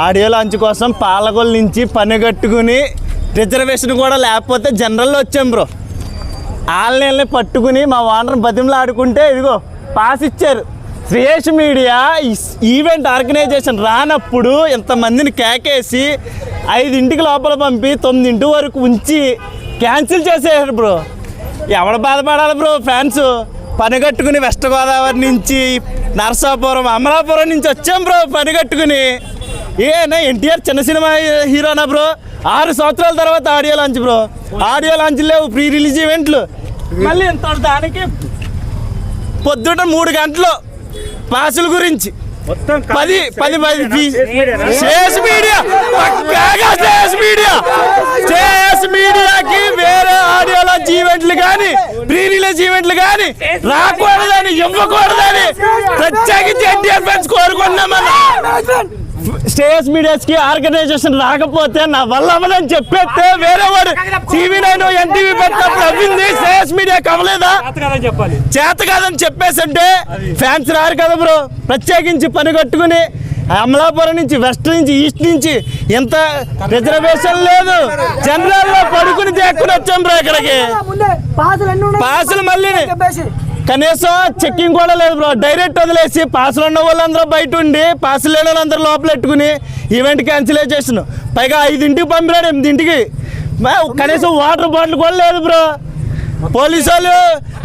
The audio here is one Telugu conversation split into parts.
ఆడియో లాంచ్ కోసం పాలకొల నుంచి పని కట్టుకుని రిజర్వేషన్ కూడా లేకపోతే జనరల్లో వచ్చాం బ్రో. వాళ్ళని పట్టుకుని మా ఓనర్ బతిమలు ఆడుకుంటే ఇదిగో పాస్ ఇచ్చారు. శ్రేష్ మీడియా ఈవెంట్ ఆర్గనైజేషన్ రానప్పుడు ఇంతమందిని కేకేసి ఐదింటికి లోపల పంపి తొమ్మిదింటి వరకు ఉంచి క్యాన్సిల్ చేసేసారు బ్రో. ఎవడ బాధపడాలి బ్రో ఫ్యాన్స్? పని కట్టుకుని వెస్ట్ గోదావరి నుంచి నరసాపురం అమలాపురం నుంచి వచ్చాం బ్రో పని కట్టుకుని ఏనా ఎన్టీఆర్ చిన్న సినిమా హీరోనా బ్రో. ఆరు సంవత్సరాల తర్వాత audio launch bro. Audio launch లేవు ప్రీ రిలీజ్ ఈవెంట్లు. మళ్ళీ ఇంత దానికి పొద్దుట మూడు గంటలు పాసుల గురించి. పది పది పది చేస్ మీడియా చేస్ మీడియా. చేస్ మీడియాకి వేరే ఆడియో లాంచ్ ఈవెంట్లు కానీ ప్రీ రిలీజ్ ఈవెంట్లు కానీ రాకూడదని ఇవ్వకూడదని ప్రత్యేకించి ఎన్టీఆర్ ఫ్యాన్స్ కోరుకున్నామన్నా స్టేజ్ మీడియాస్కి ఆర్గనైజేషన్ రాకపోతే నా వల్ల అవ్వదని చెప్పేస్తే వేరే వాడు టీవీ నైన్ ఎన్టీవీ పెట్టినప్పుడు అవ్వింది. స్టేజ్ మీడియా కవలేదా చెప్పాలి. చేత కాదని చెప్పేసి అంటే ఫ్యాన్స్ రారు కదా బ్రో. ప్రత్యేకించి పని కట్టుకుని అమలాపురం నుంచి వెస్ట్ నుంచి ఈస్ట్ నుంచి ఎంత రిజర్వేషన్ లేదు. జనరల్లో పడుకుని దేక్కుని వచ్చాం బ్రో ఇక్కడికి. ముందే పాసులు ఎన్ని ఉన్నాయి? పాసులు మళ్ళీ కనీసం చెక్కింగ్ కూడా లేదు బ్రో డైరెక్ట్ వదిలేసి పాసులు ఉన్న వాళ్ళందరూ బయట ఉండి పాసులు లేని వాళ్ళందరూ లోపల పెట్టుకుని ఈవెంట్ క్యాన్సిల్ చేసిన పైగా ఐదింటికి పంపినాడు ఎనిమిదింటికి. కనీసం వాటర్ బాటిల్ కూడా లేదు బ్రో పోలీసు వాళ్ళు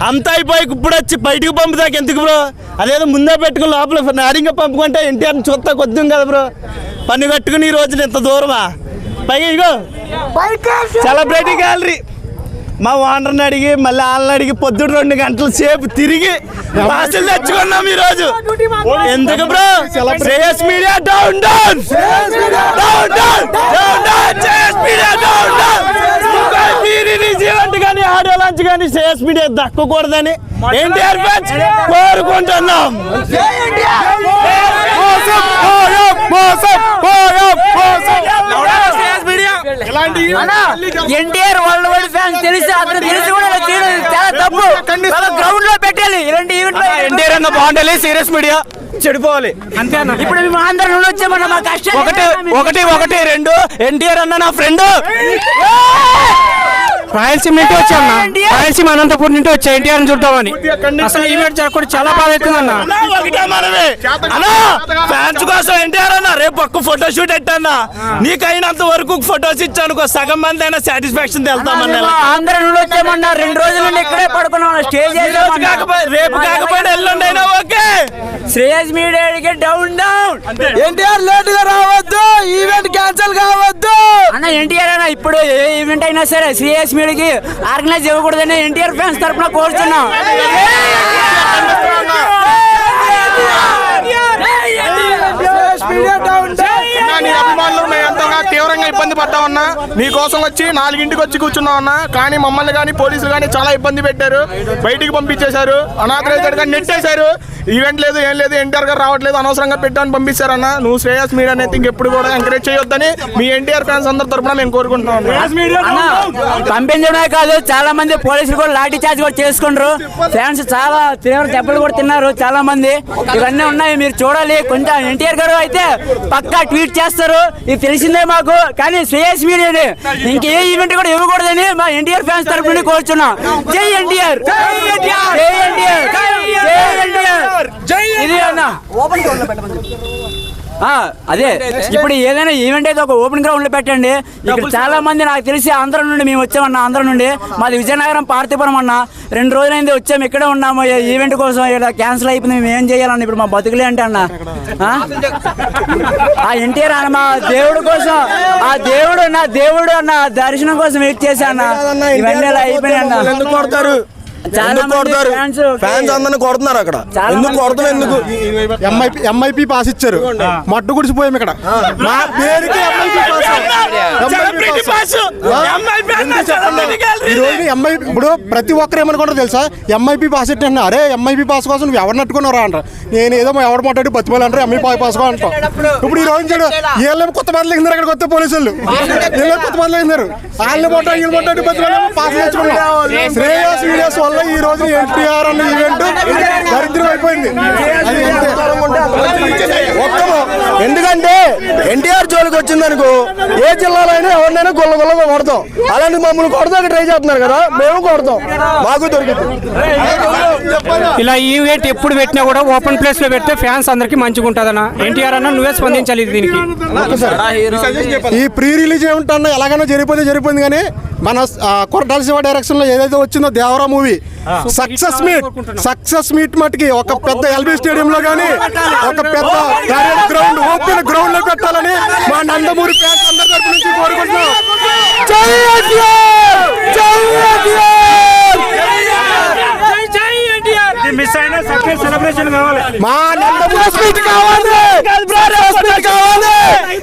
అంతా అయిపోయి ఇప్పుడు వచ్చి బయటికి పంపుతాక ఎందుకు బ్రో అదేదో ముందే పెట్టుకుని లోపల నారింగా పంపుకుంటే ఎన్టీఆర్ని చూస్తా కొద్దాం కదా బ్రో పని కట్టుకుని ఈ రోజున ఇంత దూరమా? పైగా ఇగో సెలబ్రిటీ గ్యాలరీ మా ఓనర్ని అడిగి మళ్ళీ వాళ్ళని అడిగి పొద్దుడు రెండు గంటల సేపు తిరిగి పాసులు తెచ్చుకున్నాం ఈ రోజు ఎందుకు bro? Shreyas media down down. Down down. Down down. Shreyas media down down. కానీ ఆడియో లాంచ్ కానీ శ్రేయస్ మీడియా దక్కకూడదని ఎన్టీఆర్ ఫ్యాన్స్ కోరుకుంటున్నాం. మోసం మోసం మోసం ఎన్టీఆర్ వరల్డ్ వైడ్ ఫ్యాన్స్ తెలిసి అతను తెలిసి కూడా చేయడం చాలా తప్పు. గ్రౌండ్లో పెట్టాలి ఇలాంటి ఈవెంట్ ఎన్టీఆర్ అన్న బాగుండాలి. సీరియస్ మీడియా చెడిపోవాలి. ఇప్పుడు మేము ఆంధ్ర నుండి వచ్చామన్న మా కష్టం ఒకటి ఒకటి ఒకటి రెండు. ఎన్టీఆర్ అన్న నా ఫ్రెండ్. రాయలసీమ నుండి వచ్చామన్నా రాయలసీమ అనంతపురం నుండి వచ్చా ఎన్టీఆర్ చూద్దామని. అసలు ఈవెంట్ జరగకుండా చాలా బాధ మనమే. అన్నా ఫ్యాన్స్ కోసం ఎన్టీఆర్ అన్న రేపు ఒక్క ఫోటో షూట్ ఎట్టన్నా. నీకైనంత వరకు ఫొటోస్ ఇచ్చాను సగం మంది అయినా సాటిస్ఫాక్షన్ వెళ్తామన్నా ఆంధ్ర నుండి వచ్చామన్నా రెండు రోజుల నుండి ఇక్కడే పడుకున్నాం స్టేజ్ రేపు కాకపోయినా ఎల్లుండి అయినా ఓకే. శ్రేయస్ మీడియాకి డౌన్ డౌన్ ఎన్టీఆర్ లేట్గా రావద్దు ఈవెంట్ క్యాన్సిల్ కావద్దు. అన్న ఎన్టీఆర్ అన్న ఇప్పుడు ఏ ఈవెంట్ అయినా సరే శ్రేయస్ మీడియాకి ఆర్గనైజ్ ఇవ్వకూడదని ఎన్టీఆర్ ఫ్యాన్స్ తరఫున కోరుతున్నాం మీడియా ఇబ్బంది పడ్డామన్నా నీ కోసం వచ్చి నాలుగింటికి వచ్చి కూర్చున్నామన్నా కానీ మమ్మల్ని కానీ పోలీసులు కానీ చాలా ఇబ్బంది పెట్టారు. బయటికి పంపించేశారు. అనాథరైజ్డ్గా నెట్టేశారు. ఈవెంట్ లేదు ఏం లేదు ఎన్టీఆర్ గారు రావట్లేదు అనవసరంగా పెట్టామని పంపించారన్న నువ్వు శ్రేయస్ మీడియా అయితే ఇంకెప్పుడు కూడా ఎంకరేజ్ చేయొద్దని మీ ఎన్టీఆర్ ఫ్యాన్స్ అందరి తరపున మేము కోరుకుంటున్నాం అన్న. పంపించడమే కాదు చాలా మంది పోలీసులు కూడా లాఠీ చార్జ్ కూడా చేసుకుంటారు. ఫ్యాన్స్ చాలా తీవ్ర దెబ్బలు కూడా తిన్నారు చాలా మంది. ఇవన్నీ ఉన్నాయి మీరు చూడాలి. కొంచెం ఎన్టీఆర్ గారు అయితే పక్కా ట్వీట్ చేస్తారు. ఇది తెలిసిందే మాకు. కానీ శ్రేయస్ మీడియాని ఇంకే ఈవెంట్ కూడా ఇవ్వకూడదని మా ఎన్టీఆర్ ఫ్యాన్స్ తరపు నుండి కోరుచున్నాం జై ఎన్టీఆర్ జై ఎన్టీఆర్ జై ఎన్టీఆర్ ఇది అన్న ఆ, అదే. ఇప్పుడు ఏదైనా ఈవెంట్ అయితే ఒక ఓపెన్ గ్రౌండ్లో పెట్టండి. ఇక్కడ చాలా మంది నాకు తెలిసి ఆంధ్ర నుండి మేము వచ్చామన్న ఆంధ్ర నుండి. మాది విజయనగరం పార్థిపురం అన్న. రెండు రోజులైంది వచ్చాము ఇక్కడే ఉన్నాము. ఈ ఈవెంట్ కోసం ఇక్కడ క్యాన్సిల్ అయిపోయింది మేము ఏం చేయాలన్న ఇప్పుడు మా బతుకులే అంటే అన్న. ఆ? ఎన్టీఆర్ అన్న మా దేవుడు కోసం ఆ దేవుడు నా దేవుడు అన్న దర్శనం కోసం వెయిట్ చేశా అన్న. ఇవన్నీ ఇలా అయిపోయినాయి అన్న. ఎందుకు కొడతారు ఫ్యాన్స్ అందరిని కొడుతున్నారు అక్కడ ఎందుకు మంది కొడతాం ఎందుకు ఎంఐపి ఎంఐపి పాస్ ఇచ్చారు మట్టు గుడిసిపోయాం ఇక్కడ మా పేరుకి ఎంఐపి పాస్ పాస్ ఎంఐపీ ఇప్పుడు ప్రతి ఒక్కరు ఏమనుకుంటారు తెలుసా ఎంఐపి పాస్ ఎట్టి అన్న అరే ఎంఐపి పాస్ కోసం నువ్వు ఎవరు నట్టుకున్నారా అంటారు నేను ఏదో ఎవరు మాట్లాడి బతిమాలి అంటారు ఎంఐ పాస్ అంటాం ఇప్పుడు ఈ రోజు చూడు వీళ్ళేమో కొత్త మంది లేకిందారు అక్కడ కొత్త పోలీసులు వీళ్ళే కొత్త మంది మొట్ట వీళ్ళు మొట్ట బతిమాలి పాస్ తెచ్చుకున్నాం శ్రేయస్ వీడియోస్ వల్ల ఈ రోజు ఎన్టీఆర్ అన్న ఈవెంట్ దరిద్రం అయిపోయింది. ఎందుకంటే ఎన్టీఆర్ జోలికి వచ్చిందనుకో ఏ జిల్లాలో అయినా ఎవరినైనా గొల్ల గొల్లగా కొడతాం. అలాంటి మమ్మల్ని కొడతాక ట్రై చేస్తున్నారు కదా మేము కొడతాం. మాకు దొరికింది. ఇలా ఈవెంట్ ఎప్పుడు పెట్టినా కూడా ఓపెన్ ప్లేస్లో పెడితే ఫ్యాన్స్ అందరికి మంచిగా ఉంటుందన్న. ఎన్టీఆర్ అన్న నువ్వే స్పందించాలి దీనికి. ఈ ప్రీ రిలీజ్ ఏమిటన్నా ఎలాగైనా జరిగిపోతే జరిగిపోయింది కానీ మన కొరటాల శివ డైరెక్షన్లో ఏదైతే వచ్చిందో Devara movie success meet success meet మటుకి ఒక పెద్ద ఎల్బీ స్టేడియం లో కానీ ఒక పెద్ద గ్రౌండ్ ఓపెన్ గ్రౌండ్లో పెట్టాలని మా నందమూరి ఫ్యాన్స్ అందరి తరపు నుంచి కోరుకుంటున్నాం. జై ఎన్టీఆర్! జై ఎన్టీఆర్! మిస్ అయినా సక్సెస్ సెలబ్రేషన్ కావాలి. మా నందమూరి కావాలి సక్సెస్ మీట్ కావాలి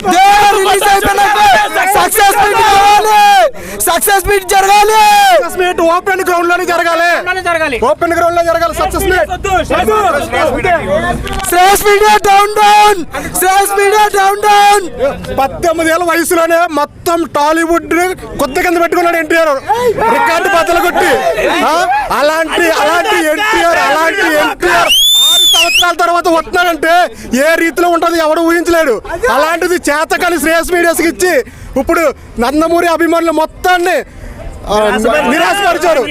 దేవుడు రిలీజ్ అయిపోయినాక సక్సెస్ మీట్ కావాలి సక్సెస్ మీట్ జరగాలి. సక్సెస్ మీట్ ఓపెన్ గ్రౌండ్లోనే జరగాలి. జరగాలి. ఓపెన్ గ్రౌండ్లో జరగాలి. Success meet. Shreyas media down down Shreyas media down down పద్దెనిమిది ఏళ్ళ వయసులోనే మొత్తం టాలీవుడ్ కొత్త కింద పెట్టుకున్నాడు ఎన్టీఆర్. రికార్డు బద్దలు కొట్టి? అలాంటి అలాంటి ఎన్టీఆర్ అలాంటి ఎన్టీఆర్ ఆరు సంవత్సరాల తర్వాత వస్తున్నాడంటే ఏ రీతిలో ఉంటుంది ఎవడు ఊహించలేడు. అలాంటిది చేతకాని శ్రేయస్ మీడియాస్కి ఇచ్చి ఇప్పుడు నందమూరి అభిమానులు మొత్తాన్ని నిరాశపరిచారు.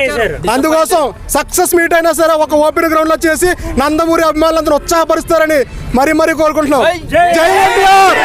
అందుకోసం సక్సెస్ మీట్ అయినా సరే ఒక ఓపెన్ గ్రౌండ్లో చేసి నందమూరి అభిమానులందరూ ఉత్సాహపరుస్తారని మరీ మరీ కోరుకుంటున్నాం. జై ఎన్టీఆర్!